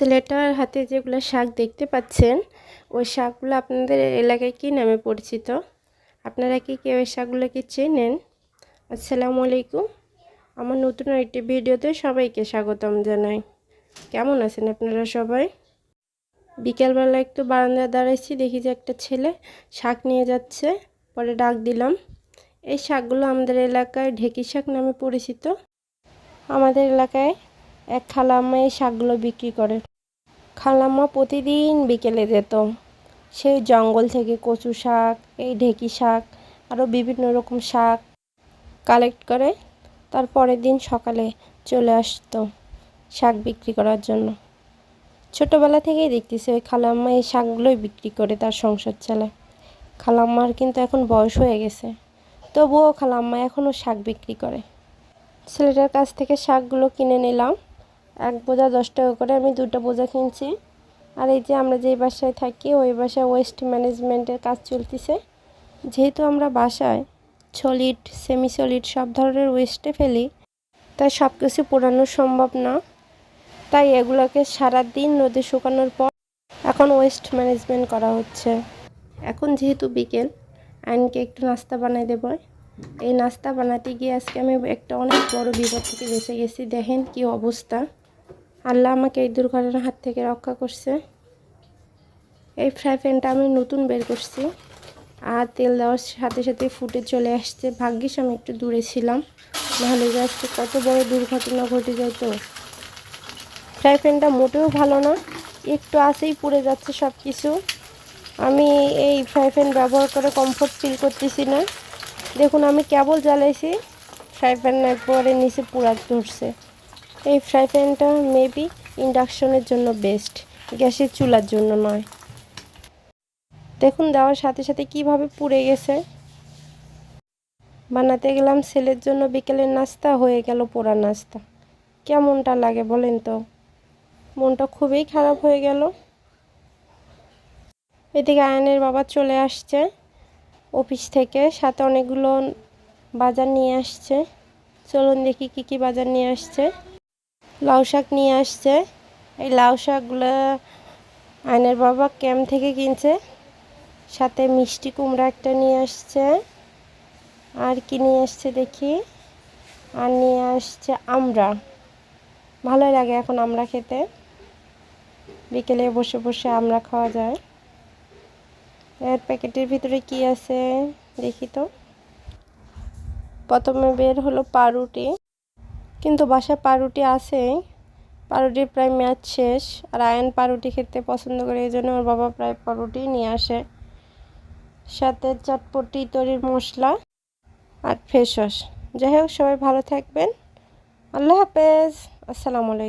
ছেলেটার হাতে যেগুলো শাক দেখতে পাচ্ছেন, ওই শাকগুলো আপনাদের এলাকায় কী নামে পরিচিত? আপনারা কি কেউ ওই শাকগুলো কি চেনেন? আসসালামু আলাইকুম। আমার নতুন একটি ভিডিওতে সবাইকে স্বাগতম জানাই। কেমন আছেন আপনারা সবাই? বিকেলবেলা একটু বারান্দায় দাঁড়াইছি, দেখি যে একটা ছেলে শাক নিয়ে যাচ্ছে, পরে ডাক দিলাম। এই শাকগুলো আমাদের এলাকায় ঢেকি শাক নামে পরিচিত। আমাদের এলাকায় এক খালাম্মা এই শাকগুলো বিক্রি করে। খালাম্মা প্রতিদিন বিকেলে যেত। সেই জঙ্গল থেকে কচু শাক, এই ঢেকি শাক, আরও বিভিন্ন রকম শাক কালেক্ট করে তার পরের দিন সকালে চলে আসতো শাক বিক্রি করার জন্য। ছোটোবেলা থেকেই দেখতেছি ওই খালাম্মা এই শাকগুলোই বিক্রি করে তার সংসার চালায়। খালাম্মার কিন্তু এখন বয়স হয়ে গেছে। তবুও খালাম্মা এখনও শাক বিক্রি করে। ছেলেটার কাছ থেকে শাকগুলো কিনে নিলাম। এক বোঝা দশ টাকা করে আমি দুটো বোঝা কিনছি। আর এই যে আমরা যেই বাসায় থাকি, ওই বাসায় ওয়েস্ট ম্যানেজমেন্টের কাজ চলতেছে। যেহেতু আমরা বাসায় সলিড সেমি সলিড সব ধরনের ওয়েস্টে ফেলি, তাই সব কিছু পোড়ানো সম্ভব না। তাই এগুলোকে সারা দিন শুকানোর পর এখন ওয়েস্ট ম্যানেজমেন্ট করা হচ্ছে। এখন যেহেতু বিকেল, আইনকে একটু নাস্তা বানাই দেবো। এই নাস্তা বানাতে গিয়ে আজকে আমি একটা অনেক বড় বিপদ থেকে বেঁচে গেছি। দেখেন কি অবস্থা। আল্লাহ আমাকে এই দুর্ঘটনার হাত থেকে রক্ষা করছে। এই ফ্রাই প্যানটা আমি নতুন বের করছি। আর তেল দেওয়ার সাথে সাথে ফুটে চলে আসছে। ভাগ্যিস আমি একটু দূরে ছিলাম। নাহলে যে আজকে কত বড় দুর্ঘটনা ঘটে যায় যেত ফ্রাই প্যানটা মোটেও ভালো না। একটু আসেই পুড়ে যাচ্ছে সব কিছু আমি এই ফ্রাই প্যান ব্যবহার করে কমফোর্ট ফিল করতেছি না। দেখুন, আমি কেবল জ্বালাইছি। ফ্রাই প্যান একবারে নিচে পুরা ধরছে। এই ফ্রাই প্যানটা মেবি ইন্ডাকশনের জন্য বেস্ট গ্যাসের চুলার জন্য নয়। দেখুন, দেওয়ার সাথে সাথে কীভাবে পুড়ে গেছে। বানাতে গেলাম ছেলের জন্য বিকেলের নাস্তা, হয়ে গেল পোড়া নাস্তা। কেমনটা লাগে বলেন তো? মনটা খুবই খারাপ হয়ে গেল। এদিকে আয়নের বাবা চলে আসছে অফিস থেকে, সাথে অনেকগুলো বাজার নিয়ে আসছে। চলুন দেখি কি কি বাজার নিয়ে আসছে। লাউ শাক নিয়ে আসছে। এই লাউ শাকগুলো আয়নের বাবা ক্যাম্প থেকে কিনছে। সাথে মিষ্টি কুমড়া একটা নিয়ে আসছে। আর কি নিয়ে আসছে দেখি? আর নিয়ে আসছে আমরা ভালোই লাগে এখন আমরা খেতে। বিকেলে বসে বসে আমরা খাওয়া যায়। এর প্যাকেটের ভিতরে কি আছে দেখি তো। প্রথমে বের হলো পাউরুটি। কিন্তু বাসায় পাউরুটি আছে পাউরুটির প্রায় ম্যাচ শেষ। আর আয়ন পাউরুটি খেতে পছন্দ করে, এই জন্য ওর বাবা প্রায় পাউরুটি নিয়ে আসে। সাথে চটপটি, তরির মশলা আর ফেস ওয়াশ। যাই হোক, সবাই ভালো থাকবেন। আল্লাহ হাফেজ। আসসালামু আলাইকুম।